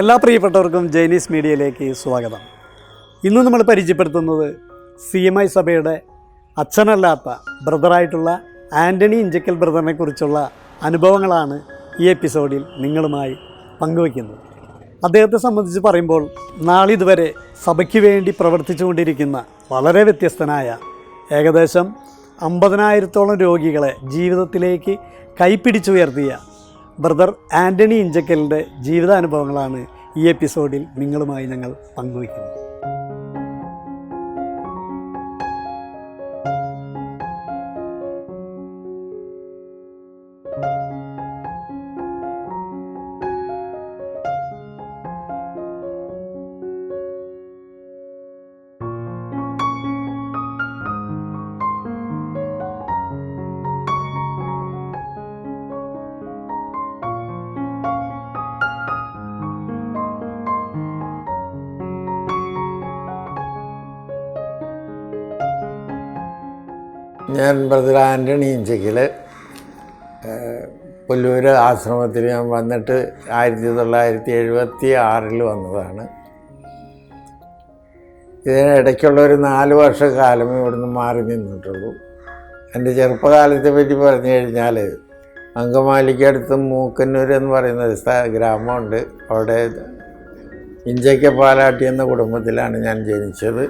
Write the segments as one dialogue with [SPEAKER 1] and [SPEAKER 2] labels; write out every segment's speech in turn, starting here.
[SPEAKER 1] എല്ലാ പ്രിയപ്പെട്ടവർക്കും ജൈനീസ് മീഡിയയിലേക്ക് സ്വാഗതം. ഇന്ന് നമ്മൾ പരിചയപ്പെടുത്തുന്നത് സി എം ഐ സഭയുടെ അച്ഛനല്ലാത്ത ബ്രദറായിട്ടുള്ള ആന്റണി ഇഞ്ചക്കൽ ബ്രദറിനെ കുറിച്ചുള്ള അനുഭവങ്ങളാണ് ഈ എപ്പിസോഡിൽ നിങ്ങളുമായി പങ്കുവയ്ക്കുന്നത്. അദ്ദേഹത്തെ സംബന്ധിച്ച് പറയുമ്പോൾ നാളിതുവരെ സഭയ്ക്ക് വേണ്ടി പ്രവർത്തിച്ചുകൊണ്ടിരിക്കുന്ന വളരെ വ്യത്യസ്തനായ ഏകദേശം അമ്പതിനായിരത്തോളം രോഗികളെ ജീവിതത്തിലേക്ക് കൈപ്പിടിച്ചുയർത്തിയ ബ്രദർ ആന്റണി ഇഞ്ചക്കലിന്റെ ജീവിതാനുഭവങ്ങളാണ് ഈ എപ്പിസോഡിൽ നിങ്ങളുമായി ഞങ്ങൾ പങ്കുവയ്ക്കുന്നത്.
[SPEAKER 2] ഞാൻ ബ്രദർ ആന്റണി ഇഞ്ചക്കിൽ പുല്ലൂർ ആശ്രമത്തിൽ ഞാൻ വന്നിട്ട് ആയിരത്തി തൊള്ളായിരത്തി എഴുപത്തി ആറിൽ വന്നതാണ് ഇതിനിടയ്ക്കുള്ള ഒരു നാല് വർഷക്കാലമേ ഇവിടുന്ന് മാറി നിന്നിട്ടുള്ളൂ. എന്റെ ചെറുപ്പകാലത്തെ പറ്റി പറഞ്ഞു കഴിഞ്ഞാൽ അങ്കമാലിക്കടുത്ത് മൂക്കന്നൂർ എന്ന് പറയുന്ന ഒരു ഗ്രാമമുണ്ട്. അവിടെ ഇഞ്ചയ്ക്ക പാലാട്ടി എന്ന കുടുംബത്തിലാണ് ഞാൻ ജനിച്ചത്.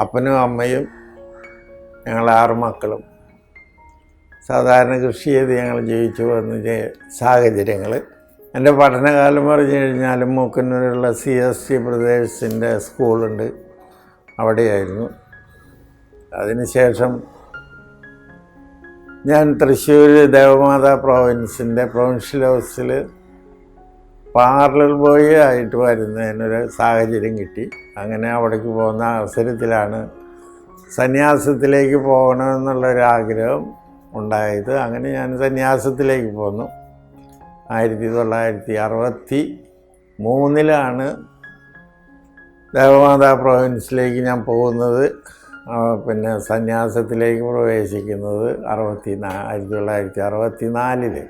[SPEAKER 2] അപ്പനും അമ്മയും ഞങ്ങൾ ആറ് മക്കളും. സാധാരണ കൃഷി ചെയ്ത് ഞങ്ങൾ ജീവിച്ചു വന്ന സാഹചര്യങ്ങൾ. എന്റെ പഠനകാലം പറഞ്ഞു കഴിഞ്ഞാൽ മൂക്കന്നൂരുള്ള സി എസ് ടി ബ്രദേഴ്സിന്റെ സ്കൂളുണ്ട്. അവിടെയായിരുന്നു. അതിനുശേഷം ഞാൻ തൃശ്ശൂർ ദേവമാതാ പ്രോവിൻസിന്റെ പ്രൊവിൻഷ്യൽ ഹൗസിൽ പാർലർ ബോയ് ആയിട്ട് വരുന്നതിനൊരു സാഹചര്യം കിട്ടി. അങ്ങനെ അവിടേക്ക് പോകുന്ന അവസരത്തിലാണ് സന്യാസത്തിലേക്ക് പോകണമെന്നുള്ളൊരാഗ്രഹം ഉണ്ടായത്. അങ്ങനെ ഞാൻ സന്യാസത്തിലേക്ക് പോന്നു. ആയിരത്തി തൊള്ളായിരത്തി അറുപത്തി മൂന്നിലാണ് ദേവമാതാ പ്രൊവിൻസിലേക്ക് ഞാൻ പോകുന്നത്. പിന്നെ സന്യാസത്തിലേക്ക് പ്രവേശിക്കുന്നത് അറുപത്തി നാ ആയിരത്തി തൊള്ളായിരത്തി അറുപത്തി നാലിൽ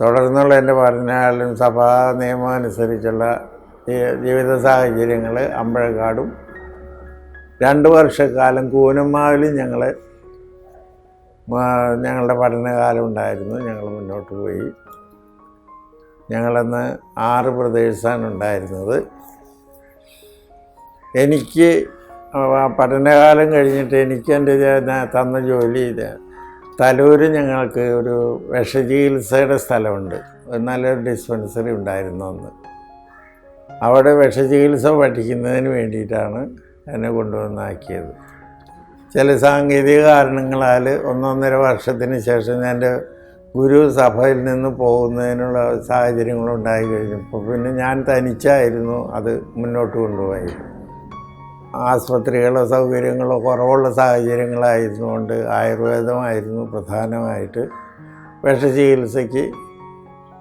[SPEAKER 2] തുടർന്നുള്ള എന്റെ പഠനകാലം സഭാ നിയമം അനുസരിച്ചുള്ള ജീവിത സാഹചര്യങ്ങൾ അമ്പഴക്കാടും രണ്ട് വർഷക്കാലം കൂനമ്മാവിലും ഞങ്ങൾ ഞങ്ങളുടെ പഠനകാലം ഉണ്ടായിരുന്നു. ഞങ്ങൾ മുന്നോട്ട് പോയി. ഞങ്ങളന്ന് ആറ് പ്രദേശത്താണ് ഉണ്ടായിരുന്നത്. എനിക്ക് പഠനകാലം കഴിഞ്ഞിട്ട് എനിക്ക് എന്റെ തന്ന ജോലി തലൂര് ഞങ്ങൾക്ക് ഒരു വിഷചികിത്സയുടെ സ്ഥലമുണ്ട്. നല്ലൊരു ഡിസ്പെൻസറി ഉണ്ടായിരുന്നു അന്ന്. അവിടെ വിഷചികിത്സ പഠിക്കുന്നതിന് വേണ്ടിയിട്ടാണ് എന്നെ കൊണ്ടുവന്നാക്കിയത്. ചില സാങ്കേതിക കാരണങ്ങളാൽ ഒന്നൊന്നര വർഷത്തിന് ശേഷം എന്റെ ഗുരു സഭയിൽ നിന്ന് പോകുന്നതിനുള്ള സാഹചര്യങ്ങളുണ്ടായി കഴിഞ്ഞപ്പോൾ പിന്നെ ഞാൻ തനിച്ചായിരുന്നു അത് മുന്നോട്ട് കൊണ്ടുപോയത്. ആസ്പത്രികളോ സൗകര്യങ്ങളോ കുറവുള്ള സാഹചര്യങ്ങളായിരുന്നുകൊണ്ട് ആയുർവേദമായിരുന്നു പ്രധാനമായിട്ട് വിഷചികിത്സയ്ക്ക്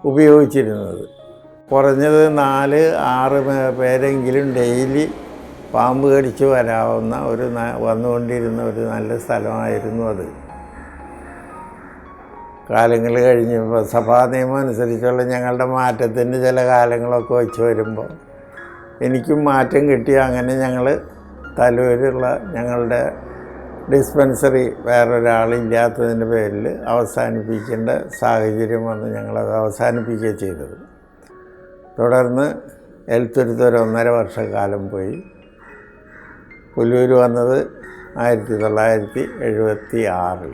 [SPEAKER 2] ഉപയോഗിച്ചിരുന്നത്. കുറഞ്ഞത് നാല് ആറ് പേരെങ്കിലും ഡെയിലി പാമ്പ് കടിച്ച് വരാവുന്ന ഒരു വന്നുകൊണ്ടിരുന്ന ഒരു നല്ല സ്ഥലമായിരുന്നു അത്. കാലങ്ങൾ കഴിഞ്ഞപ്പോൾ സഭാ നിയമം അനുസരിച്ചുള്ള ഞങ്ങളുടെ മാറ്റത്തിന്റെ ചില കാലങ്ങളൊക്കെ വെച്ച് വരുമ്പോൾ എനിക്കും മാറ്റം കിട്ടി. അങ്ങനെ ഞങ്ങൾ തലൂരുള്ള ഞങ്ങളുടെ ഡിസ്പെൻസറി വേറൊരാളില്ലാത്തതിന്റെ പേരിൽ അവസാനിപ്പിക്കേണ്ട സാഹചര്യം വന്ന് ഞങ്ങളത് അവസാനിപ്പിക്കുക ചെയ്തത്. തുടർന്ന് എൽത്തുരുത്തൊരു ഒന്നര വർഷക്കാലം പോയി. പുല്ലൂർ വന്നത് ആയിരത്തി തൊള്ളായിരത്തി എഴുപത്തി ആറിൽ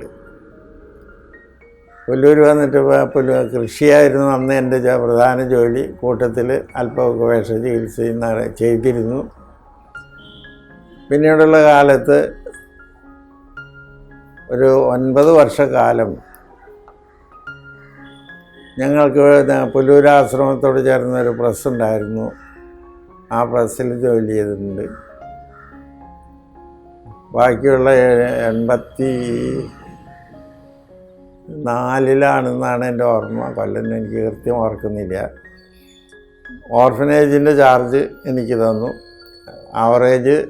[SPEAKER 2] പുല്ലൂർ വന്നിട്ട് പുല്ലു കൃഷിയായിരുന്നു അന്ന് എന്റെ പ്രധാന ജോലി. കൂട്ടത്തിൽ അല്പമൊക്കെ വിഷ ചികിത്സ ചെയ്തിരുന്നു. പിന്നീടുള്ള കാലത്ത് ഒരു ഒൻപത് വർഷക്കാലം ഞങ്ങൾക്ക് പുല്ലൂരാശ്രമത്തോട് ചേർന്ന ഒരു പ്രസ് ഉണ്ടായിരുന്നു ആ പ്രസ്സിൽ ജോലി ചെയ്തിട്ടുണ്ട്. ബാക്കിയുള്ള എൺപത്തി നാലിലാണെന്നാണ് എന്റെ ഓർമ്മ. കൊല്ലം എനിക്ക് കൃത്യം ഓർക്കുന്നില്ല. ഓർഫനേജിന്റെ ചാർജ് എനിക്ക് തന്നു. ആവറേജ്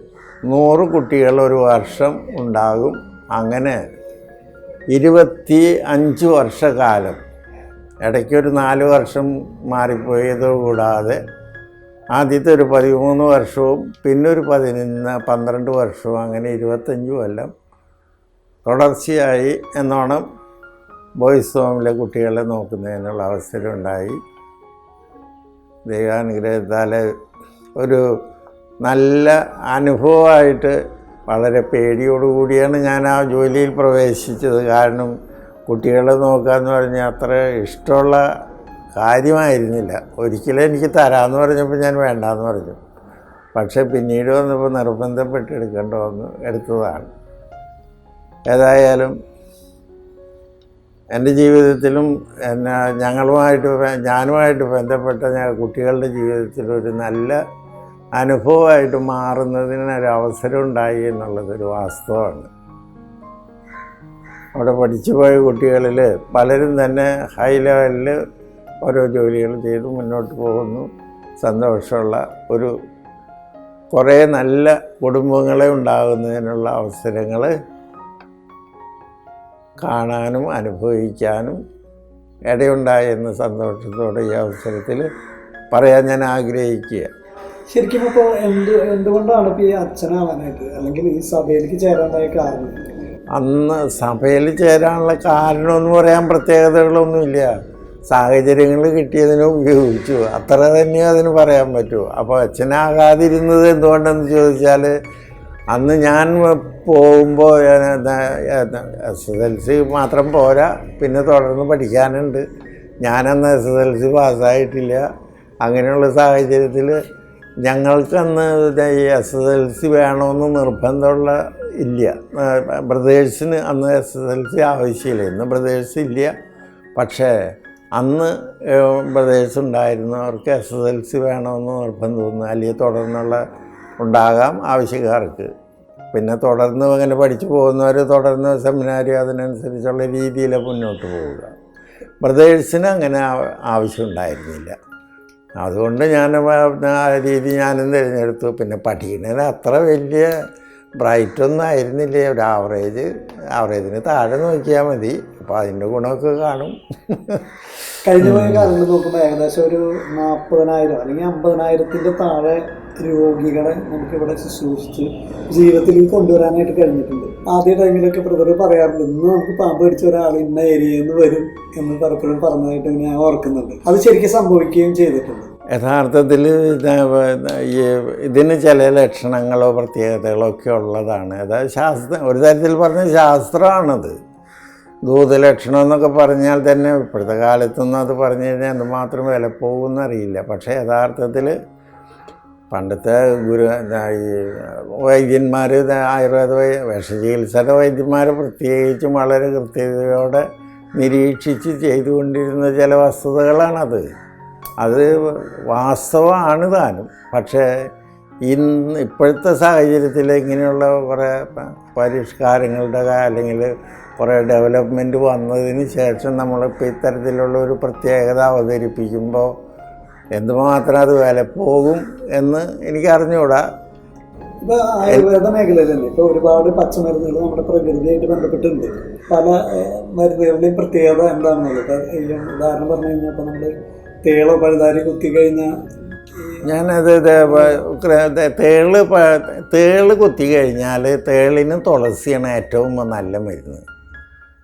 [SPEAKER 2] നൂറ് കുട്ടികൾ ഒരു വർഷം ഉണ്ടാകും. അങ്ങനെ ഇരുപത്തി അഞ്ച് വർഷക്കാലം. ഇടയ്ക്കൊരു നാല് വർഷം മാറിപ്പോയത് കൂടാതെ ആദ്യത്തെ ഒരു പതിമൂന്ന് വർഷവും പിന്നൊരു പതിനൊന്ന് പന്ത്രണ്ട് വർഷവും അങ്ങനെ ഇരുപത്തഞ്ച് കൊല്ലം തുടർച്ചയായി എന്നോണം ബോയ്സ് ഹോമിലെ കുട്ടികളെ നോക്കുന്നതിനുള്ള അവസരം ഉണ്ടായി ദൈവാനുഗ്രഹത്താൽ ഒരു നല്ല അനുഭവമായിട്ട് വളരെ പേടിയോടുകൂടിയാണ് ഞാൻ ആ ജോലിയിൽ പ്രവേശിച്ചത്. കാരണം കുട്ടികളെ നോക്കുക എന്ന് പറഞ്ഞാൽ അത്ര ഇഷ്ടമുള്ള കാര്യമായിരുന്നില്ല. ഒരിക്കലും എനിക്ക് തരാമെന്ന് പറഞ്ഞപ്പോൾ ഞാൻ വേണ്ടാന്ന് പറഞ്ഞു. പക്ഷേ പിന്നീട് വന്നപ്പോൾ നിർബന്ധപ്പെട്ട് എടുക്കേണ്ട വന്ന് എടുത്തതാണ്. ഏതായാലും എന്റെ ജീവിതത്തിലും എന്നെ ഞങ്ങളുമായിട്ട് ഞാനുമായിട്ട് ബന്ധപ്പെട്ട കുട്ടികളുടെ ജീവിതത്തിൽ ഒരു നല്ല അനുഭവമായിട്ട് മാറുന്നതിന് ഒരു അവസരം ഉണ്ടായി എന്നുള്ളതൊരു വാസ്തവമാണ്. അവിടെ പഠിച്ചു പോയ കുട്ടികളിൽ പലരും തന്നെ ഹൈ ലെവലിൽ ഓരോ ജോലികൾ ചെയ്ത് മുന്നോട്ട് പോകുന്നു. സന്തോഷമുള്ള ഒരു കുറേ നല്ല കുടുംബങ്ങളെ ഉണ്ടാകുന്നതിനുള്ള അവസരങ്ങൾ കാണാനും അനുഭവിക്കാനും ഇടയുണ്ടായെന്ന സന്തോഷത്തോടെ ഈ അവസരത്തിൽ പറയാൻ ഞാൻ ആഗ്രഹിക്കുക.
[SPEAKER 1] ശരിക്കും ഇപ്പോൾ എന്ത് എന്തുകൊണ്ടാണ് ഇപ്പോൾ ഈ അച്ഛനാവാനായിട്ട് അല്ലെങ്കിൽ ഈ സഭയിലേക്ക് ചേരാനായ കാരണം?
[SPEAKER 2] അന്ന് സഭയിൽ ചേരാനുള്ള കാരണമെന്ന് പറയാൻ പ്രത്യേകതകളൊന്നുമില്ല. സാഹചര്യങ്ങൾ കിട്ടിയതിനെ ഉപയോഗിച്ചു. അത്ര തന്നെ അതിന് പറയാൻ പറ്റൂ. അപ്പോൾ അച്ഛനാകാതിരുന്നത് എന്തുകൊണ്ടെന്ന് ചോദിച്ചാൽ അന്ന് ഞാൻ പോകുമ്പോൾ എസ് എസ് എൽ സി മാത്രം പോരാ. പിന്നെ തുടർന്ന് പഠിക്കാനുണ്ട്. ഞാനന്ന് എസ് എസ് എൽ സി പാസ്സായിട്ടില്ല. അങ്ങനെയുള്ള സാഹചര്യത്തിൽ ഞങ്ങൾക്കന്ന് എസ് എസ് എൽ സി വേണമെന്ന് നിർബന്ധമുള്ള ഇല്ല. ബ്രദേഴ്സിന് അന്ന് എസ് എസ് എൽ സി ആവശ്യമില്ല. ഇന്ന് ബ്രദേഴ്സ് ഇല്ല. പക്ഷേ അന്ന് ബ്രദേഴ്സ് ഉണ്ടായിരുന്നവർക്ക് എസ് എസ് എൽ സി വേണമെന്ന് നിർബന്ധമൊന്നും അല്ലെങ്കിൽ തുടർന്നുള്ള ഉണ്ടാകാം ആവശ്യക്കാർക്ക്. പിന്നെ തുടർന്ന് അങ്ങനെ പഠിച്ചു പോകുന്നവർ തുടർന്ന് സെമിനാരി അതിനനുസരിച്ചുള്ള രീതിയിൽ മുന്നോട്ട് പോവുക. ബ്രദേഴ്സിന് അങ്ങനെ ആവശ്യമുണ്ടായിരുന്നില്ല അതുകൊണ്ട് ഞാൻ ആ രീതി ഞാനും തിരഞ്ഞെടുത്തു. പിന്നെ പഠിക്കുന്നതിന് അത്ര വലിയ ബ്രൈറ്റ് ഒന്നും ആയിരുന്നില്ല? ഒരു ആവറേജ് ആവറേജിന് താഴെ നോക്കിയാൽ മതി. അപ്പോൾ അതിന്റെ ഗുണമൊക്കെ കാണും.
[SPEAKER 1] കഴിഞ്ഞ പോയ കാലങ്ങൾ നോക്കുമ്പോൾ ഏകദേശം ഒരു നാൽപ്പതിനായിരം അല്ലെങ്കിൽ അമ്പതിനായിരത്തിന്റെ താഴെ രോഗികളെ നമുക്കിവിടെ ശുശ്രൂഷിച്ച് ജീവിതത്തിൽ കൊണ്ടുവരാനായിട്ട് കഴിഞ്ഞിട്ടുണ്ട്. ആദ്യ ടൈമിലൊക്കെ ബ്രദർ പറയാറുണ്ട് ഇന്ന് നമുക്ക് പാമ്പ് പിടിച്ച ഒരാൾ ഇന്ന ഏരിയയിൽ നിന്ന് വരും എന്ന് പലപ്പോഴും പറഞ്ഞതായിട്ട് ഞാൻ ഓർക്കുന്നുണ്ട്. അത് ശരിക്കും സംഭവിക്കുകയും ചെയ്തിട്ടുണ്ട്.
[SPEAKER 2] യഥാർത്ഥത്തിൽ ഇതിന് ചില ലക്ഷണങ്ങളോ പ്രത്യേകതകളോ ഒക്കെ ഉള്ളതാണ്. അതായത് ശാസ്ത്രം ഒരു തരത്തിൽ പറഞ്ഞ ശാസ്ത്രമാണത്. ദൂതലക്ഷണം എന്നൊക്കെ പറഞ്ഞാൽ തന്നെ ഇപ്പോഴത്തെ കാലത്തൊന്നും അത് പറഞ്ഞു കഴിഞ്ഞാൽ എന്തുമാത്രം വില പോകുമെന്നറിയില്ല പക്ഷേ യഥാർത്ഥത്തിൽ പണ്ടത്തെ ഗുരു ഈ വൈദ്യന്മാർ ആയുർവേദ വിഷചികിത്സയുടെ വൈദ്യന്മാർ പ്രത്യേകിച്ചും വളരെ കൃത്യതയോടെ നിരീക്ഷിച്ച് ചെയ്തുകൊണ്ടിരുന്ന ചില വസ്തുതകളാണത്. അത് വാസ്തവമാണ് താനും. പക്ഷേ ഇന്ന് ഇപ്പോഴത്തെ സാഹചര്യത്തിൽ ഇങ്ങനെയുള്ള കുറേ പരിഷ്കാരങ്ങളുടെ അല്ലെങ്കിൽ കുറേ ഡെവലപ്മെന്റ് വന്നതിന് ശേഷം നമ്മളിപ്പോൾ ഇത്തരത്തിലുള്ള ഒരു പ്രത്യേകത അവതരിപ്പിക്കുമ്പോൾ എന്തുമാത്രം അത് വില പോകും എന്ന് എനിക്ക് അറിഞ്ഞുകൂടാ
[SPEAKER 1] ഇപ്പൊ ആയുർവേദ മേഖലയിലല്ലേ? ഇപ്പോൾ ഇപ്പൊ ഒരുപാട് പച്ചമരുന്നുകൾ നമ്മുടെ പ്രകൃതിയായിട്ട് ബന്ധപ്പെട്ടുണ്ട് പല മരുന്നുകളുടെയും പ്രത്യേകത എന്താണെന്നുള്ളത് ഉദാഹരണം പറഞ്ഞു കഴിഞ്ഞാൽ ഇപ്പോൾ നമ്മൾ തേളോ പഴുതാരി കുത്തി കഴിഞ്ഞാൽ
[SPEAKER 2] ഞാനത് തേൾ തേൾ കുത്തി കഴിഞ്ഞാൽ തേളിന് തുളസിയാണ് ഏറ്റവും നല്ല മരുന്ന്.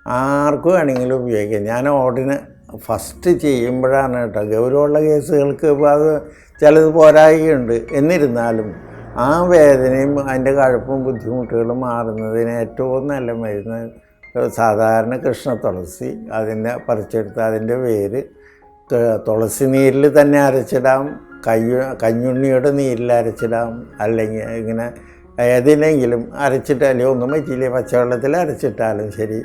[SPEAKER 2] ആർക്കും വേണമെങ്കിലും ഉപയോഗിക്കാം. ഞാൻ ഓടിന് ഫസ്റ്റ് ചെയ്യുമ്പോഴാണ് കേട്ടോ ഗൗരവമുള്ള കേസുകൾക്ക് അത് ചിലത് പോരായികയുണ്ട്. എന്നിരുന്നാലും ആ വേദനയും അതിന്റെ കഴപ്പും ബുദ്ധിമുട്ടുകളും മാറുന്നതിന് ഏറ്റവും നല്ല മരുന്ന് സാധാരണ കൃഷ്ണ തുളസി അതിന്റെ പറിച്ചെടുത്ത് അതിന്റെ വേര് തുളസി നീരിൽ തന്നെ അരച്ചിടാം കയ്യു കഞ്ഞുണ്ണിയുടെ നീരിൽ അരച്ചിടാം അല്ലെങ്കിൽ ഇങ്ങനെ ഏതിനെങ്കിലും അരച്ചിട്ടാലും ഒന്നും പറ്റിയില്ല പച്ചവെള്ളത്തിൽ അരച്ചിട്ടാലും ശരി.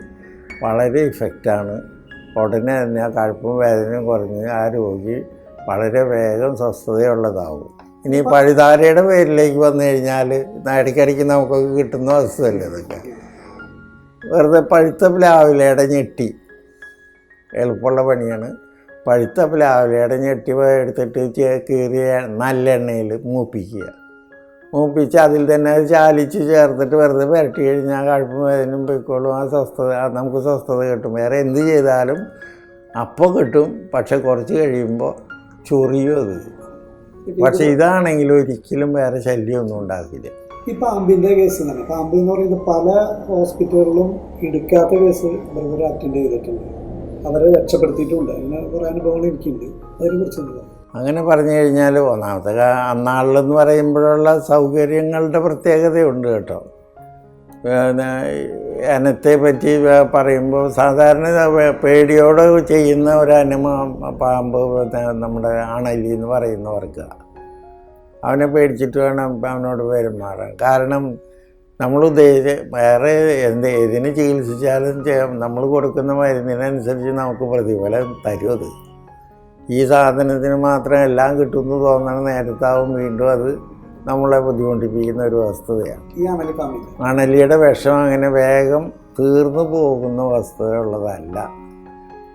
[SPEAKER 2] വളരെ ഇഫക്റ്റാണ്. ഉടനെ തന്നെ ആ കഴുപ്പും വേദനയും കുറഞ്ഞ് ആ രോഗി വളരെ വേഗം സ്വസ്ഥതയുള്ളതാവും. ഇനി പഴുതാരയുടെ പേരിലേക്ക് വന്നു കഴിഞ്ഞാൽ ഇടയ്ക്കിടയ്ക്ക് നമുക്കൊക്കെ കിട്ടുന്ന വസ്തുവല്ലേ ഇതൊക്കെ? വെറുതെ പഴുത്ത പ്ലാവിലയുടെ ഞെട്ടി. എളുപ്പമുള്ള പണിയാണ്. പഴുത്ത പ്ലാവിലയുടെ ഞെട്ടി എടുത്തിട്ട് കീറിയ നല്ല എണ്ണയിൽ മൂപ്പിക്കുക. മൂപ്പിച്ച് അതിൽ തന്നെ ചാലിച്ച് ചേർത്തിട്ട് വെറുതെ പുരട്ടി കഴിഞ്ഞാൽ കഴുപ്പും വേദനയും പൊയ്ക്കോളും. ആ സ്വസ്ഥത നമുക്ക് സ്വസ്ഥത കിട്ടും. വേറെ എന്ത് ചെയ്താലും അപ്പോൾ കിട്ടും. പക്ഷെ കുറച്ച് കഴിയുമ്പോൾ ചൊറിയും അത്. പക്ഷെ ഇതാണെങ്കിൽ ഒരിക്കലും വേറെ ശല്യമൊന്നും ഉണ്ടാക്കില്ല
[SPEAKER 1] ഈ പാമ്പിന്റെ കേസ് തന്നെ. പാമ്പ് എന്ന് പറയുന്നത് പല ഹോസ്പിറ്റലുകളും എടുക്കാത്ത കേസ് അറ്റൻഡ് ചെയ്തിട്ടുണ്ട്. അവരെ രക്ഷപ്പെടുത്തിയിട്ടുണ്ട്. അങ്ങനെ കുറേ അനുഭവങ്ങൾ എനിക്കുണ്ട്. അതിനെ കുറിച്ച്
[SPEAKER 2] അങ്ങനെ പറഞ്ഞു കഴിഞ്ഞാൽ ഒന്നാമത്തെ അന്നാളിലെന്ന് പറയുമ്പോഴുള്ള സൗകര്യങ്ങളുടെ പ്രത്യേകതയുണ്ട് കേട്ടോ. അനത്തെ പറ്റി പറയുമ്പോൾ സാധാരണ പേടിയോടെ ചെയ്യുന്ന ഒരു അനുമ പാമ്പ് നമ്മുടെ അണലി എന്ന് പറയുന്നവർക്ക്. അവനെ പേടിച്ചിട്ട് വേണം അവനോട് പെരുമാറാൻ. കാരണം നമ്മൾ ഉദ്ദേശിച്ച വേറെ എന്ത് ഏതിന് ചികിത്സിച്ചാലും നമ്മൾ കൊടുക്കുന്ന മരുന്നിനനുസരിച്ച് നമുക്ക് പ്രതിഫലം തരും അത്. ഈ സാധനത്തിന് മാത്രം എല്ലാം കിട്ടുമെന്ന് തോന്നണ നേരത്താവും വീണ്ടും അത് നമ്മളെ ബുദ്ധിമുട്ടിപ്പിക്കുന്ന ഒരു വസ്തുതയാണ്.
[SPEAKER 1] മണലിയുടെ
[SPEAKER 2] അണലിയുടെ വിഷം അങ്ങനെ വേഗം തീർന്നു പോകുന്ന വസ്തുതയുള്ളതല്ല.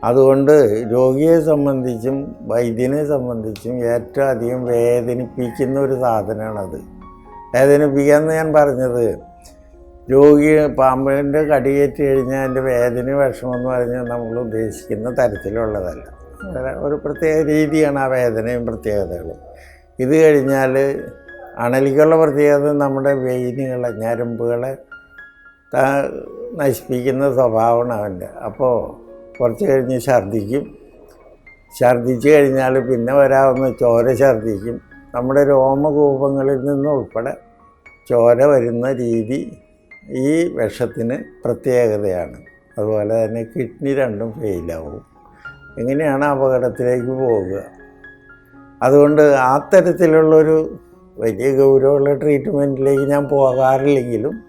[SPEAKER 2] അതുകൊണ്ട് രോഗിയെ സംബന്ധിച്ചും വൈദ്യനെ സംബന്ധിച്ചും ഏറ്റവും അധികം വേദനിപ്പിക്കുന്ന ഒരു സാധനമാണത്. വേദനിപ്പിക്കാന്ന് ഞാൻ പറഞ്ഞത് രോഗി പാമ്പിന്റെ കടിയേറ്റ് കഴിഞ്ഞാൽ അതിന്റെ വേദന വിഷമം എന്ന് പറഞ്ഞാൽ നമ്മൾ ഉദ്ദേശിക്കുന്ന തരത്തിലുള്ളതല്ല. ഒരു പ്രത്യേക രീതിയാണ് ആ വേദനയും പ്രത്യേകതകളും. ഇത് കഴിഞ്ഞാൽ അണലിക്കുള്ള പ്രത്യേകത നമ്മുടെ വെയിനുകളെ ഞരമ്പുകളെ നശിപ്പിക്കുന്ന സ്വഭാവമാണ് അവന്റെ. അപ്പോൾ കുറച്ച് കഴിഞ്ഞ് ഛർദ്ദിക്കും. ഛർദ്ദിച്ച് കഴിഞ്ഞാൽ പിന്നെ വരാവുന്ന ചോര ഛർദ്ദിക്കും. നമ്മുടെ രോമകൂപങ്ങളിൽ നിന്നുൾപ്പെടെ ചോര വരുന്ന രീതി ഈ വിഷത്തിന് പ്രത്യേകതയാണ്. അതുപോലെ തന്നെ കിഡ്നി രണ്ടും ഫെയിലാവും. എങ്ങനെയാണ് അപകടത്തിലേക്ക് പോവുക. അതുകൊണ്ട് ആ തരത്തിലുള്ളൊരു വലിയ ഗൗരവമുള്ള ട്രീറ്റ്മെന്റിലേക്ക് ഞാൻ പോകാറില്ലെങ്കിലും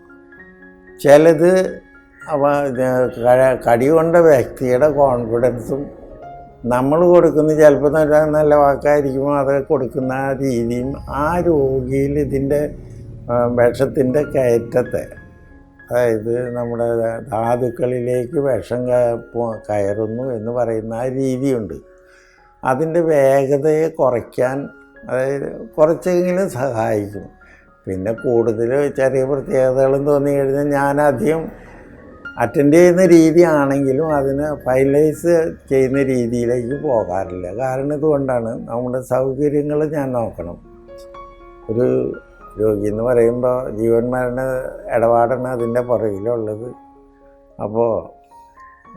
[SPEAKER 2] ചിലത് അവ കടി കൊണ്ട വ്യക്തിയുടെ കോൺഫിഡൻസും നമ്മൾ കൊടുക്കുന്ന ചിലപ്പോൾ നല്ല വാക്കായിരിക്കും അത് കൊടുക്കുന്ന രീതിയും ആ രോഗിയിൽ ഇതിന്റെ വിഷത്തിന്റെ കയറ്റത്തെ അതായത് നമ്മുടെ ധാതുക്കളിലേക്ക് വിഷം കയറുന്നു എന്ന് പറയുന്ന ആ രീതിയുണ്ട്. അതിന്റെ വേഗതയെ കുറയ്ക്കാൻ അതായത് കുറച്ചെങ്കിലും സഹായിക്കും. പിന്നെ കൂടുതൽ ചെറിയ പ്രത്യേകതകളും തോന്നി കഴിഞ്ഞാൽ ഞാനധികം അറ്റൻഡ് ചെയ്യുന്ന രീതിയാണെങ്കിലും അതിന് ഫൈനലൈസ് ചെയ്യുന്ന രീതിയിലേക്ക് പോകാറില്ല. കാരണം ഇതുകൊണ്ടാണ് നമ്മുടെ സൗകര്യങ്ങൾ ഞാൻ നോക്കണം. ഒരു രോഗി എന്ന് പറയുമ്പോൾ ജീവൻ മരണ ഇടപാടാണ് അതിന്റെ പുറകിലുള്ളത്. അപ്പോൾ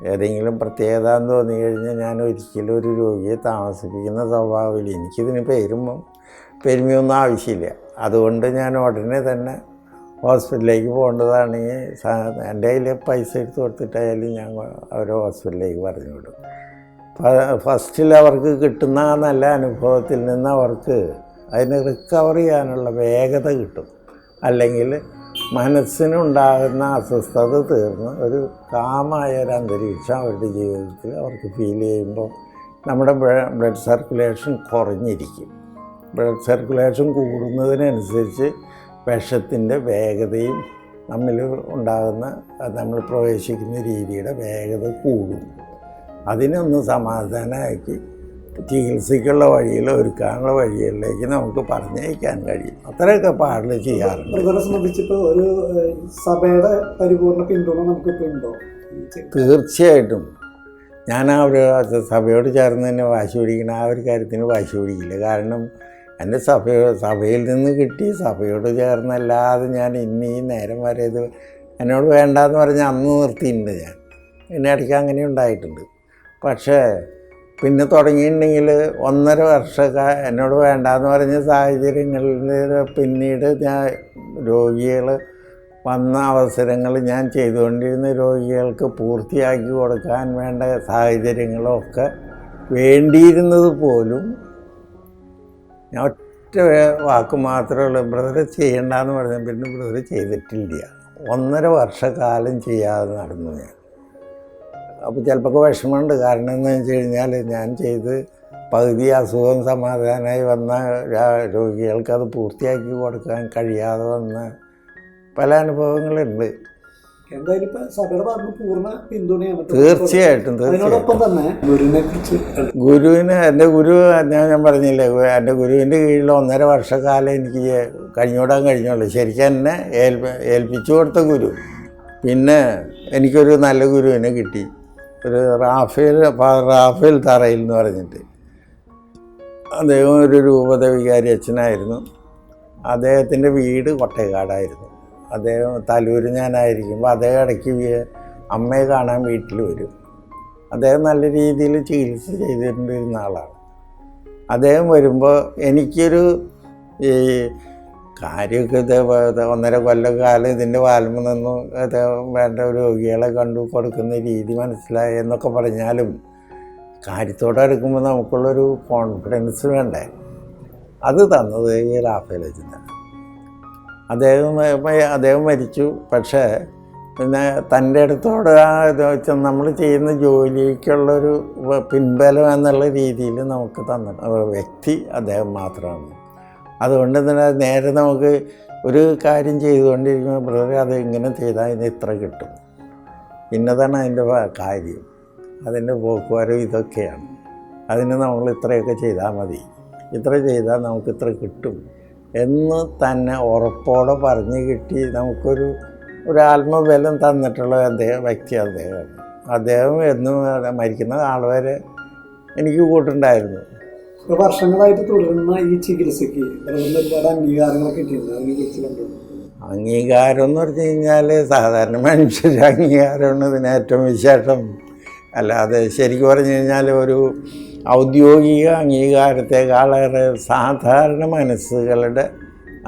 [SPEAKER 2] ഏതെങ്കിലും പ്രത്യേകത എന്ന് തോന്നി കഴിഞ്ഞാൽ ഞാൻ ഒരിക്കലും ഒരു രോഗിയെ താമസിപ്പിക്കുന്ന സ്വഭാവമില്ല. എനിക്കിതിന് പേരും പെരുമയൊന്നും ആവശ്യമില്ല. അതുകൊണ്ട് ഞാൻ ഉടനെ തന്നെ ഹോസ്പിറ്റലിലേക്ക് പോകേണ്ടതാണെങ്കിൽ എന്റെ കയ്യിൽ പൈസ എടുത്ത് കൊടുത്തിട്ടായാലും ഞാൻ അവരെ ഹോസ്പിറ്റലിലേക്ക് പറഞ്ഞു വിടും. ഫസ്റ്റിൽ അവർക്ക് കിട്ടുന്ന നല്ല അനുഭവത്തിൽ നിന്ന് അവർക്ക് അതിന് റിക്കവർ ചെയ്യാനുള്ള വേഗത കിട്ടും. അല്ലെങ്കിൽ മനസ്സിനുണ്ടാകുന്ന അസ്വസ്ഥത തീർന്ന് ഒരു കാമായ ഒരു അന്തരീക്ഷം അവരുടെ ജീവിതത്തിൽ അവർക്ക് ഫീൽ ചെയ്യുമ്പോൾ നമ്മുടെ ബ്ലഡ് സർക്കുലേഷൻ കുറഞ്ഞിരിക്കും. ബ്ലഡ് സർക്കുലേഷൻ കൂടുന്നതിനനുസരിച്ച് വിഷത്തിന്റെ വേഗതയും നമ്മിൽ ഉണ്ടാകുന്ന നമ്മൾ പ്രവേശിക്കുന്ന രീതിയുടെ വേഗത കൂടും. അതിനൊന്ന് സമാധാനമാക്കി ചികിത്സയ്ക്കുള്ള വഴിയിൽ ഒരുക്കാനുള്ള വഴികളിലേക്ക് നമുക്ക് പറഞ്ഞയക്കാൻ കഴിയും. അത്രയൊക്കെ പാടിൽ ചെയ്യാറുണ്ട്.
[SPEAKER 1] സംബന്ധിച്ചിപ്പോൾ ഒരു സഭയുടെ പരിപൂർണ പിന്തുണ നമുക്കിപ്പോൾ ഉണ്ടോ?
[SPEAKER 2] തീർച്ചയായിട്ടും. ഞാൻ ആ ഒരു സഭയോട് ചേർന്ന് തന്നെ വാശി പിടിക്കണം ആ ഒരു കാര്യത്തിന് വാശി പിടിക്കില്ല. കാരണം എന്റെ സഭ സഭയിൽ നിന്ന് കിട്ടി സഭയോട് ചേർന്നല്ലാതെ ഞാൻ ഇന്ന് ഈ നേരം വരെ ഇത് എന്നോട് വേണ്ടാന്ന് പറഞ്ഞ് അന്ന് നിർത്തിയിട്ടുണ്ട് ഞാൻ. എന്നെ ഇടയ്ക്ക് അങ്ങനെ ഉണ്ടായിട്ടുണ്ട്. പക്ഷേ പിന്നെ തുടങ്ങിയിട്ടുണ്ടെങ്കിൽ ഒന്നര വർഷമൊക്കെ എന്നോട് വേണ്ടാന്ന് പറഞ്ഞ സാഹചര്യങ്ങളിൽ പിന്നീട് ഞാൻ രോഗികൾ വന്ന അവസരങ്ങൾ ഞാൻ ചെയ്തുകൊണ്ടിരുന്ന രോഗികൾക്ക് പൂർത്തിയാക്കി കൊടുക്കാൻ വേണ്ട സാഹചര്യങ്ങളൊക്കെ വേണ്ടിയിരുന്നത് പോലും ഞാൻ ഒറ്റ വാക്ക് മാത്രമേ ഉള്ളൂ. ബ്രദർ ചെയ്യണ്ടെന്ന് പറഞ്ഞ പിന്നെ ബ്രദർ ചെയ്തിട്ടില്ല. ഒന്നര വർഷക്കാലം ചെയ്യാതെ നടന്നു ഞാൻ. അപ്പോൾ ചിലപ്പോൾ വിഷമമുണ്ട്. കാരണം എന്ന് വെച്ച് കഴിഞ്ഞാൽ ഞാൻ ചെയ്ത് പകുതി അസുഖം സമാധാനമായി വന്ന രോഗികൾക്ക് അത് പൂർത്തിയാക്കി കൊടുക്കാൻ കഴിയാതെ വന്ന പല അനുഭവങ്ങളുണ്ട്. തീർച്ചയായിട്ടും തീർച്ചയായിട്ടും.
[SPEAKER 1] ഗുരുവിനെ
[SPEAKER 2] എന്റെ ഗുരു ഞാൻ ഞാൻ പറഞ്ഞില്ലേ എന്റെ ഗുരുവിന്റെ കീഴിൽ ഒന്നര വർഷക്കാലം എനിക്ക് കഴിഞ്ഞോടാൻ കഴിഞ്ഞുള്ളൂ. ശരിക്കും എന്നെ ഏൽപ്പ ഏൽപ്പിച്ചു കൊടുത്ത ഗുരു. പിന്നെ എനിക്കൊരു നല്ല ഗുരുവിനെ കിട്ടി. ഒരു റാഫേൽ റാഫേൽ തറയിൽ എന്ന് പറഞ്ഞിട്ട്. അദ്ദേഹം ഒരു രൂപത വികാരി അച്ഛനായിരുന്നു. അദ്ദേഹത്തിന്റെ വീട് കൊട്ടയക്കാടായിരുന്നു അദ്ദേഹം തലൂർ ഞാനായിരിക്കുമ്പോൾ അദ്ദേഹം ഇടയ്ക്ക് അമ്മയെ കാണാൻ വീട്ടിൽ വരും. അദ്ദേഹം നല്ല രീതിയിൽ ചികിത്സ ചെയ്തിട്ടുണ്ടിരുന്ന ആളാണ്. അദ്ദേഹം വരുമ്പോൾ എനിക്കൊരു ഈ കാര്യമൊക്കെ ഇത് ഒന്നര കൊല്ലക്കാലം ഇതിന്റെ വാൽമ നിന്നു വേണ്ട രോഗികളെ കണ്ടു കൊടുക്കുന്ന രീതി മനസ്സിലായി എന്നൊക്കെ പറഞ്ഞാലും കാര്യത്തോടെ എടുക്കുമ്പോൾ നമുക്കുള്ളൊരു കോൺഫിഡൻസ് വേണ്ടേ? അത് തന്നത് ഈ റാഫേൽ അച്ഛനാണ് അദ്ദേഹം അദ്ദേഹം മരിച്ചു. പക്ഷേ പിന്നെ തന്റെ അടുത്തോട് ആ നമ്മൾ ചെയ്യുന്ന ജോലിക്കുള്ളൊരു പിൻബലം എന്നുള്ള രീതിയിൽ നമുക്ക് തന്ന വ്യക്തി അദ്ദേഹം മാത്രമാണ്. അതുകൊണ്ട് തന്നെ നേരെ നമുക്ക് ഒരു കാര്യം ചെയ്തുകൊണ്ടിരിക്കുമ്പോൾ ബ്രദറെ അത് ഇങ്ങനെ ചെയ്താൽ ഇതിന് ഇത്ര കിട്ടും. ഇന്നതാണ് അതിന്റെ കാര്യം. അതിന്റെ പോക്കുവരവ് ഇതൊക്കെയാണ്. അതിന് നമ്മൾ ഇത്രയൊക്കെ ചെയ്താൽ മതി. ഇത്ര ചെയ്താൽ നമുക്ക് ഇത്ര കിട്ടും എന്ന് തന്നെ ഉറപ്പോടെ പറഞ്ഞ് കിട്ടി നമുക്കൊരു ഒരു ആത്മബലം തന്നിട്ടുള്ള അദ്ദേഹം വ്യക്തി അദ്ദേഹമാണ്. അദ്ദേഹം എന്നും മരിക്കുന്ന ആൾ വരെ എനിക്ക് കൂട്ടുണ്ടായിരുന്നു.
[SPEAKER 1] ഇപ്പൊ വർഷങ്ങളായിട്ട് തുടരുന്ന ഈ ചികിത്സയ്ക്ക് ഒരുപാട് അംഗീകാരങ്ങളൊക്കെ കിട്ടിയിട്ടുണ്ട്. അതിനെ കുറിച്ച് കണ്ടു?
[SPEAKER 2] അംഗീകാരം എന്ന് പറഞ്ഞു കഴിഞ്ഞാൽ സാധാരണ മനുഷ്യർ അംഗീകാരമാണ് ഇതിന് ഏറ്റവും വിശേഷം. അല്ലാതെ ശരിക്കും പറഞ്ഞു കഴിഞ്ഞാൽ ഒരു ഔദ്യോഗിക അംഗീകാരത്തെക്കാളേറെ സാധാരണ മനസ്സുകളുടെ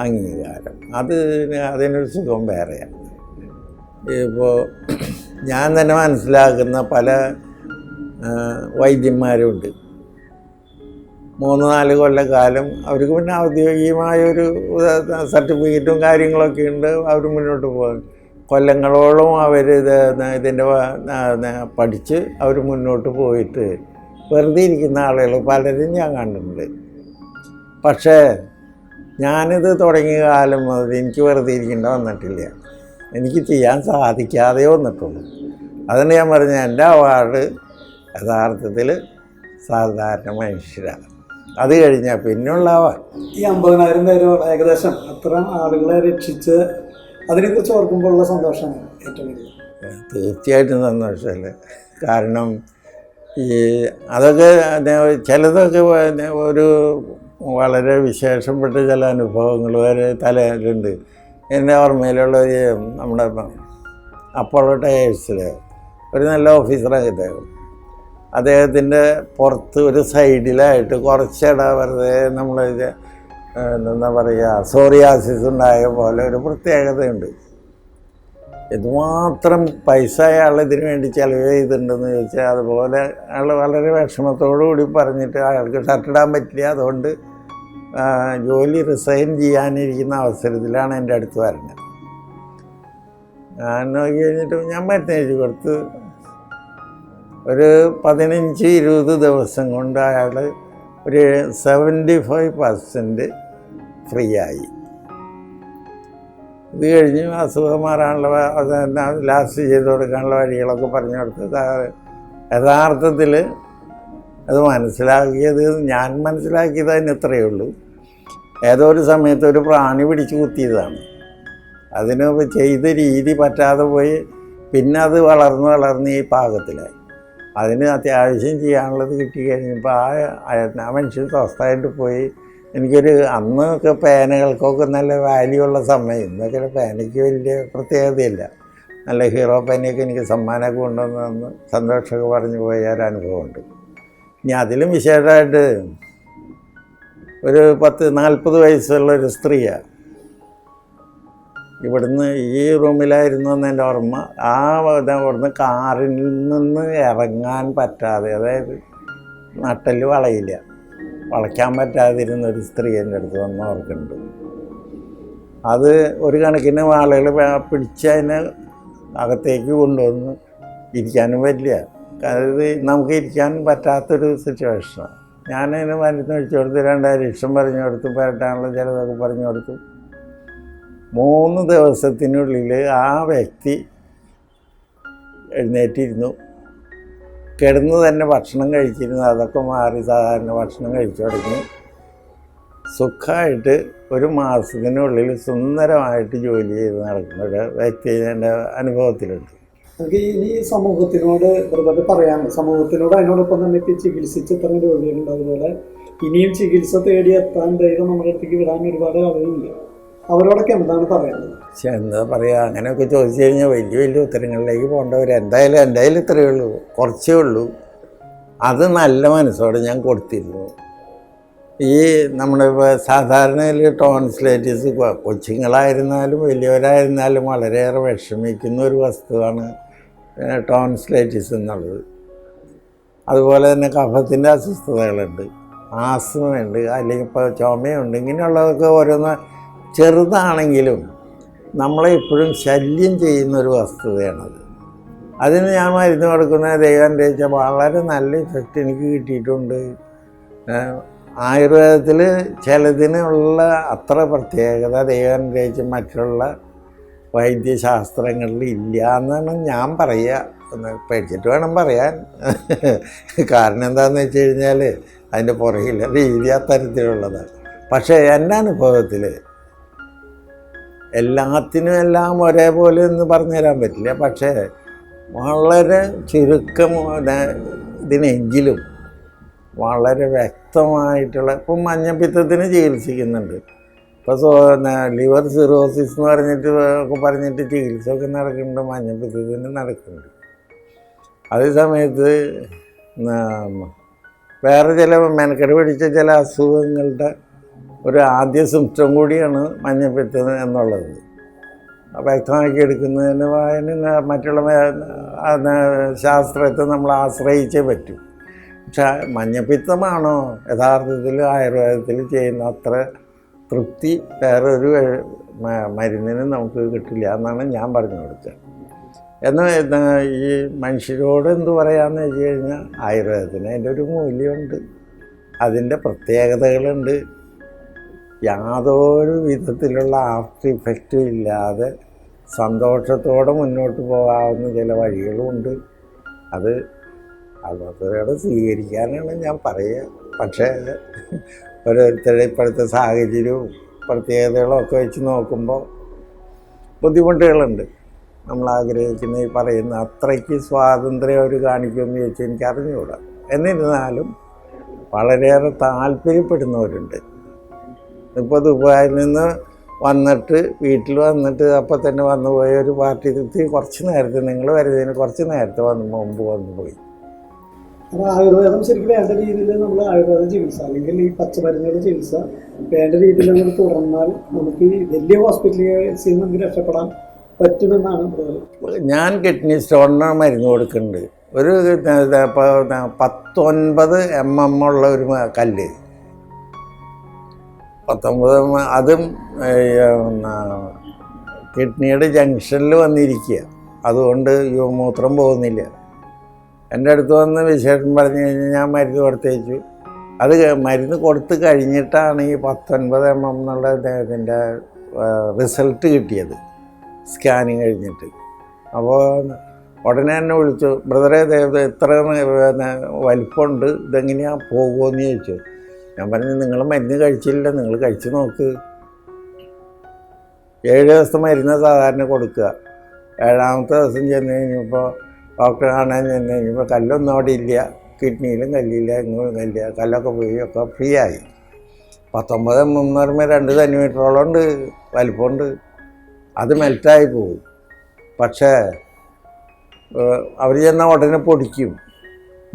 [SPEAKER 2] അംഗീകാരം. അത് അതിനൊരു സുഖം വേറെയാണ്. ഇപ്പോൾ ഞാൻ തന്നെ മനസ്സിലാക്കുന്ന പല ആ, വൈദ്യന്മാരുമുണ്ട് മൂന്ന് നാല് കൊല്ലക്കാലം അവർക്ക് പിന്നെ ഔദ്യോഗികമായൊരു സർട്ടിഫിക്കറ്റും കാര്യങ്ങളൊക്കെ ഉണ്ട്. അവർ മുന്നോട്ട് പോകും കൊല്ലങ്ങളോളം അവർ ഇത് ഇതിന്റെ പഠിച്ച് അവർ മുന്നോട്ട് പോയിട്ട് വെറുതെ ഇരിക്കുന്ന ആളുകൾ പലരും ഞാൻ കണ്ടിട്ടുണ്ട്. പക്ഷേ ഞാനിത് തുടങ്ങിയ കാലം മുതൽ എനിക്ക് വെറുതെ ഇരിക്കേണ്ട വന്നിട്ടില്ല. എനിക്ക് ചെയ്യാൻ സാധിക്കാതെ വന്നിട്ടുള്ളൂ. അതുകൊണ്ട് ഞാൻ പറഞ്ഞ എന്റെ അവാർഡ് യഥാർത്ഥത്തിൽ സാധാരണ മനുഷ്യരാണ്. അത് കഴിഞ്ഞാൽ പിന്നെയുള്ള ആവാ
[SPEAKER 1] ഈ അമ്പതിനായിരം പേര് ഏകദേശം അത്ര ആളുകളെ രക്ഷിച്ച് അതിനെക്കുറിച്ച് ഓർക്കുമ്പോഴുള്ള സന്തോഷമാണ് ഏറ്റവും വലിയ.
[SPEAKER 2] തീർച്ചയായിട്ടും സന്തോഷമല്ലേ? കാരണം ഈ അതൊക്കെ ചിലതൊക്കെ ഒരു വളരെ വിശേഷപ്പെട്ട ചില അനുഭവങ്ങൾ വരെ തലയിലുണ്ട്. എന്റെ ഓർമ്മയിലുള്ള ഒരു നമ്മുടെ അപ്പോളോ ടയേഴ്സിൽ ഒരു നല്ല ഇദ്ദേഹം. അദ്ദേഹത്തിന്റെ പുറത്ത് ഒരു സൈഡിലായിട്ട് കുറച്ചിട വെറുതെ നമ്മൾ എന്താ പറയുക സോറിയാസിസ് ഉണ്ടായ പോലെ ഒരു പ്രത്യേകതയുണ്ട്. എന്തുമാത്രം പൈസ അയാൾ ഇതിനു വേണ്ടി ചിലവ് ചെയ്തിട്ടുണ്ടെന്ന് ചോദിച്ചാൽ അതുപോലെ അയാൾ വളരെ വിഷമത്തോടു കൂടി പറഞ്ഞിട്ട് അയാൾക്ക് ഷർട്ടിടാൻ പറ്റില്ല. അതുകൊണ്ട് ജോലി റിസൈൻ ചെയ്യാനിരിക്കുന്ന അവസരത്തിലാണ് എന്റെ അടുത്ത് വരുന്നത് ഞാൻ നോക്കി കഴിഞ്ഞിട്ട് ഞാൻ മരുന്ന് എഴുതി കൊടുത്ത് ഒരു പതിനഞ്ച് ഇരുപത് ദിവസം കൊണ്ട് അയാൾ ഒരു സെവന്റി ഫൈവ് പെർസെന്റ് ഫ്രീ ആയി ഇത് കഴിഞ്ഞ് അസുഖം മാറാനുള്ള ലാസ്റ്റ് ചെയ്ത് കൊടുക്കാനുള്ള വഴികളൊക്കെ പറഞ്ഞു കൊടുത്തത് യഥാർത്ഥത്തിൽ അത് മനസ്സിലാക്കിയത് ഞാൻ മനസ്സിലാക്കിയത് അതിന് ഇത്രയേ ഉള്ളൂ. ഏതോ ഒരു സമയത്ത് ഒരു പ്രാണി പിടിച്ച് കുത്തിയതാണ്. അതിന് ചെയ്ത രീതി പറ്റാതെ പോയി പിന്നെ അത് വളർന്ന് വളർന്ന് ഈ പാകത്തിലായി. അതിന് അത്യാവശ്യം ചെയ്യാനുള്ളത് കിട്ടി കഴിഞ്ഞപ്പോൾ ആ- ആ മനുഷ്യൻ സ്വസ്ഥമായിട്ട് പോയി. എനിക്കൊരു അന്നൊക്കെ പേനകൾക്കൊക്കെ നല്ല വാല്യൂ ഉള്ള സമയം. ഇന്നൊക്കെ പേനയ്ക്ക് വലിയ പ്രത്യേകതയില്ല. നല്ല ഹീറോ പേനയൊക്കെ എനിക്ക് സമ്മാനമൊക്കെ കൊണ്ടുവന്ന് സന്തോഷമൊക്കെ പറഞ്ഞു പോയ ഒരു അനുഭവമുണ്ട്. ഇനി അതിലും വിശേഷമായിട്ട് ഒരു പത്ത് നാൽപ്പത് വയസ്സുള്ള ഒരു സ്ത്രീയാണ്. ഇവിടുന്ന് ഈ റൂമിലായിരുന്നു എന്റെ ഓർമ്മ. ആ ഇത് അവിടുന്ന് കാറിൽ നിന്ന് ഇറങ്ങാൻ പറ്റാതെ അതായത് നട്ടൽ വളയില്ല. വളയ്ക്കാൻ പറ്റാതിരുന്ന ഒരു സ്ത്രീ എന്റെ അടുത്ത് വന്ന് ഓർക്കുന്നുണ്ട്. അത് ഒരു കണക്കിന് ആളുകൾ പിടിച്ച് അതിനെ അകത്തേക്ക് കൊണ്ടുവന്ന് ഇരിക്കാനും പറ്റില്ല അതായത് നമുക്ക് ഇരിക്കാൻ പറ്റാത്തൊരു സിറ്റുവേഷനാണ് ഞാനതിന് മരുന്ന് ഒഴിച്ചു കൊടുത്ത് രണ്ടായിരം ഇഷ്ടം പറഞ്ഞു കൊടുത്തു പരട്ടാനുള്ള ചിലതൊക്കെ പറഞ്ഞു കൊടുത്തു. മൂന്ന് ദിവസത്തിനുള്ളിൽ ആ വ്യക്തി എഴുന്നേറ്റിരുന്നു. കിടന്ന് തന്നെ ഭക്ഷണം കഴിച്ചിരുന്നു. അതൊക്കെ മാറി സാധാരണ ഭക്ഷണം കഴിച്ചു തുടങ്ങി. സുഖമായിട്ട് ഒരു മാസത്തിനുള്ളിൽ സുന്ദരമായിട്ട് ജോലി ചെയ്ത് നടക്കുന്ന ഒരു വ്യക്തി എന്റെ അനുഭവത്തിലുണ്ട്.
[SPEAKER 1] നമുക്ക് ഇനി സമൂഹത്തിനോട് വെറുതെ പറയാൻ സമൂഹത്തിനോട് അതിനോടൊപ്പം തന്നെ ഇപ്പം ചികിത്സിച്ച് ഇത്രയും രോഗികളുണ്ട്. അതുപോലെ ഇനിയും ചികിത്സ തേടി എത്താൻ ദൈവം നമ്മുടെ അടുത്തേക്ക് വിടാൻ ഒരുപാട് ആളുകളുണ്ട്. അവരോടൊക്കെ എന്താണ് പറയുന്നത്?
[SPEAKER 2] എന്താ പറയുക അങ്ങനെയൊക്കെ ചോദിച്ചു കഴിഞ്ഞാൽ വലിയ വലിയ ഉത്തരങ്ങളിലേക്ക് പോകേണ്ടവർ എന്തായാലും എന്തായാലും ഇത്രയേ ഉള്ളൂ കുറച്ചേ ഉള്ളൂ. അത് നല്ല മനസ്സോടെ ഞാൻ കൊടുത്തിരുന്നു. ഈ നമ്മുടെ ഇപ്പോൾ സാധാരണ ടോൺസ്ലേറ്റീസ് കൊച്ചുങ്ങളായിരുന്നാലും വലിയവരായിരുന്നാലും വളരെയേറെ വിഷമിക്കുന്ന ഒരു വസ്തുവാണ് ട്രാൻസ്ലേറ്റേഴ്സ് എന്നുള്ളത്. അതുപോലെ തന്നെ കഫത്തിന്റെ അസ്വസ്ഥതകളുണ്ട്. ആസ്മയുണ്ട് അല്ലെങ്കിൽ ഇപ്പോൾ ചുമയുണ്ട് ഇങ്ങനെയുള്ളതൊക്കെ ഓരോന്ന് ചെറുതാണെങ്കിലും നമ്മളെ ഇപ്പോഴും ശല്യം ചെയ്യുന്ന ഒരു വസ്തുതയാണത്. അതിന് ഞാൻ മരുന്ന് കൊടുക്കുന്ന ദൈവം രചിച്ച വളരെ നല്ല ഇഫക്റ്റ് എനിക്ക് കിട്ടിയിട്ടുണ്ട്. ആയുർവേദത്തിൽ ചിലതിനുള്ള അത്ര പ്രത്യേകത ദൈവം രചിച്ച മറ്റുള്ള വൈദ്യശാസ്ത്രങ്ങളിൽ ഇല്ല എന്നാണ് ഞാൻ പറയുക. പേടിച്ചിട്ട് വേണം പറയാൻ. കാരണം എന്താണെന്ന് വെച്ച് കഴിഞ്ഞാൽ അതിന്റെ പുറകിലെ രീതി അത്തരത്തിലുള്ളതാണ്. പക്ഷേ എന്റെ അനുഭവത്തിൽ എല്ലാത്തിനും എല്ലാം ഒരേപോലെ എന്ന് പറഞ്ഞു തരാൻ പറ്റില്ല. പക്ഷേ വളരെ ചുരുക്കം ഇത് ഇതിനെങ്കിലും വളരെ വ്യക്തമായിട്ടുള്ള ഇപ്പം മഞ്ഞപ്പിത്തത്തിന് ചികിത്സിക്കുന്നുണ്ട്. ഇപ്പോൾ സോ ലിവർ സിറോസിസ് എന്ന് പറഞ്ഞിട്ട് ഒക്കെ പറഞ്ഞിട്ട് ചികിത്സയൊക്കെ നടക്കുന്നുണ്ട് മഞ്ഞപ്പിത്തത്തിന് നടക്കുന്നുണ്ട്. അതേ സമയത്ത് വേറെ ചില മെനക്കെട് പിടിച്ച ചില അസുഖങ്ങളുടെ ഒരു ആദ്യ സിംറ്റം കൂടിയാണ് മഞ്ഞപ്പിത്തം എന്നുള്ളത്. വ്യക്തമാക്കി എടുക്കുന്നതിന് അതിന് മറ്റുള്ള ശാസ്ത്രത്തെ നമ്മൾ ആശ്രയിച്ചേ പറ്റൂ. പക്ഷെ മഞ്ഞപ്പിത്തമാണോ യഥാർത്ഥത്തിൽ ആയുർവേദത്തിൽ ചെയ്യുന്ന അത്ര തൃപ്തി വേറെ ഒരു മ- നമുക്ക് കിട്ടില്ല എന്നാണ് ഞാൻ പറഞ്ഞു കൊടുത്തത് എന്നാൽ ഈ മനുഷ്യരോട് എന്ത് പറയാമെന്ന് വെച്ച് കഴിഞ്ഞാൽ ആയുർവേദത്തിന് അതിന്റെ ഒരു മൂല്യമുണ്ട്. അതിന്റെ പ്രത്യേകതകളുണ്ട്. യാതൊരു വിധത്തിലുള്ള ആഫ്റ്റർ ഇഫക്റ്റും ഇല്ലാതെ സന്തോഷത്തോടെ മുന്നോട്ട് പോകാവുന്ന ചില വഴികളുമുണ്ട്. അത് അതോടെ സ്വീകരിക്കാനാണ് ഞാൻ പറയുക. പക്ഷേ ഓരോരുത്തരുടെ ഇപ്പോഴത്തെ സാഹചര്യവും പ്രത്യേകതകളൊക്കെ വെച്ച് നോക്കുമ്പോൾ ബുദ്ധിമുട്ടുകളുണ്ട്. നമ്മൾ ആഗ്രഹിക്കുന്ന ഈ പറയുന്ന അത്രയ്ക്ക് സ്വാതന്ത്ര്യം അവർ കാണിക്കുമെന്ന് ചോദിച്ചാൽ എനിക്ക് അറിഞ്ഞുകൂടാ എന്നിരുന്നാലും വളരെയേറെ താല്പര്യപ്പെടുന്നവരുണ്ട്. ഇപ്പോൾ ദുബായിൽ നിന്ന് വന്നിട്ട് വീട്ടിൽ വന്നിട്ട് അപ്പം തന്നെ വന്നു പോയ ഒരു പാർട്ടി തൃപ്തി കുറച്ച് നേരത്തെ നിങ്ങൾ വരുന്നതിന് കുറച്ച് നേരത്തെ വന്ന് മുമ്പ് വന്നു പോയി.
[SPEAKER 1] ആയുർവേദം ശരിക്കും വേണ്ട രീതിയിൽ നമ്മൾ ആയുർവേദ ചികിത്സ അല്ലെങ്കിൽ ഈ പച്ചമരുന്നുകളുടെ ചികിത്സ വേണ്ട രീതിയിൽ നമ്മൾ തുറന്നാൽ നമുക്ക് ഈ വലിയ ഹോസ്പിറ്റലിൽ നമുക്ക് രക്ഷപ്പെടാൻ പറ്റുമെന്നാണ്
[SPEAKER 2] ഞാൻ കിഡ്നി സ്റ്റോണിന് മരുന്ന് കൊടുക്കുന്നുണ്ട്. ഒരു പത്തൊൻപത് എം എം ഉള്ള ഒരു കല്ല്. പത്തൊമ്പത് അതും കിഡ്നിയുടെ ജംഗ്ഷനിൽ വന്നിരിക്കുക. അതുകൊണ്ട് മൂത്രം പോകുന്നില്ല. എന്റെ അടുത്ത് വന്ന് വിശേഷം പറഞ്ഞു കഴിഞ്ഞാൽ ഞാൻ മരുന്ന് കൊടുത്തേച്ചു. അത് മരുന്ന് കൊടുത്ത് കഴിഞ്ഞിട്ടാണ് ഈ പത്തൊൻപത് എം എം എന്നുള്ള ഇതിന്റെ റിസൾട്ട് കിട്ടിയത്. സ്കാനിങ് കഴിഞ്ഞിട്ട്. അപ്പോൾ ഉടനെ തന്നെ വിളിച്ചു ബ്രദറെ ഇത്ര വലിപ്പമുണ്ട്. ഇതെങ്ങനെയാണ് പോകുമെന്ന് ചോദിച്ചു. ഞാൻ പറഞ്ഞു നിങ്ങൾ മരുന്ന് കഴിച്ചില്ല നിങ്ങൾ കഴിച്ചു നോക്ക്. ഏഴ് ദിവസത്തെ മരുന്ന് സാധാരണ കൊടുക്കുക. ഏഴാമത്തെ ദിവസം ചെന്ന് കഴിഞ്ഞപ്പോൾ ഡോക്ടർ കാണാൻ ചെന്ന് കഴിഞ്ഞപ്പോൾ കല്ലൊന്നും അവിടെ ഇല്ല. കിഡ്നിയിലും കല്ലില്ല എങ്ങും കല്ലില്ല. കല്ലൊക്കെ പോയി ഒക്കെ ഫ്രീ ആയി പത്തൊമ്പത് എന്ന് പറയുമ്പോൾ രണ്ട് സെന്റിമീറ്ററോളം ഉണ്ട് വലിപ്പമുണ്ട്. അത് മെൽറ്റായി പോകും പക്ഷേ അവർ ചെന്നാൽ ഉടനെ പൊടിക്കും.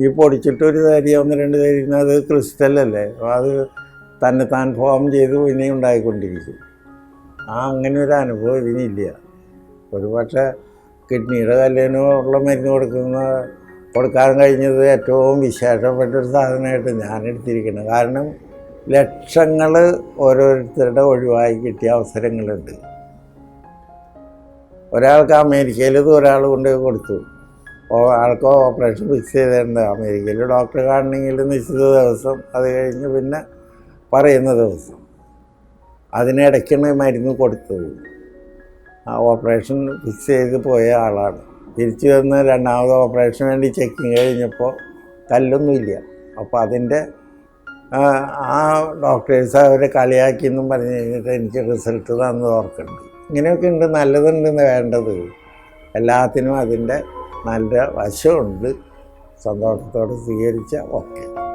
[SPEAKER 2] ഈ പൊടിച്ചിട്ട് ഒരു തരി ഒന്ന് രണ്ട് തരി അത് ക്രിസ്റ്റലല്ലേ അത് തന്നെ താൻ ഫോം ചെയ്ത് പിന്നെ ഉണ്ടായിക്കൊണ്ടിരിക്കും. ആ അങ്ങനെ ഒരു അനുഭവം ഇതിനില്ല. ഒരു പക്ഷേ കിഡ്നിയുടെ കല്ലിന് ഉള്ള മരുന്ന് കൊടുക്കുന്ന കൊടുക്കാൻ കഴിഞ്ഞത് ഏറ്റവും വിശേഷപ്പെട്ട ഒരു സാധനമായിട്ട് ഞാൻ എടുത്തിരിക്കുന്നത് കാരണം ലക്ഷങ്ങൾ ഓരോരുത്തരുടെ ഒഴിവായി കിട്ടിയ അവസരങ്ങളുണ്ട്. ഒരാൾക്ക് അമേരിക്കയിലത് ഒരാൾ കൊണ്ടുപോയി കൊടുത്തു. ആൾക്ക് ഓപ്പറേഷൻ ഫിക്സ് ചെയ്തിട്ടുണ്ട്. അമേരിക്കയിൽ ഡോക്ടറെ കാണണമെങ്കിൽ നിശ്ചിത ദിവസം അത് കഴിഞ്ഞ് പിന്നെ പറയുന്ന ദിവസം. അതിനിടയ്ക്കാണ് മരുന്ന് കൊടുത്തത്. ആ ഓപ്പറേഷൻ ഫിക്സ് ചെയ്ത് പോയ ആളാണ്. തിരിച്ചു വന്ന് രണ്ടാമത് ഓപ്പറേഷൻ വേണ്ടി ചെക്കിങ് കഴിഞ്ഞപ്പോൾ കല്ലൊന്നുമില്ല അപ്പോൾ അതിന്റെ ആ, ഡോക്ടേഴ്സ് അവരെ കളിയാക്കിയെന്നും പറഞ്ഞു കഴിഞ്ഞിട്ട് എനിക്ക് റിസൾട്ട് തന്നത് ഓർക്കുന്നുണ്ട്. ഇങ്ങനെയൊക്കെ ഉണ്ട്. നല്ലതുണ്ടെന്ന് വേണ്ടത്. എല്ലാത്തിനും അതിന്റെ നല്ല വശമുണ്ട്. സന്തോഷത്തോടെ സ്വീകരിച്ച ഓക്കെ.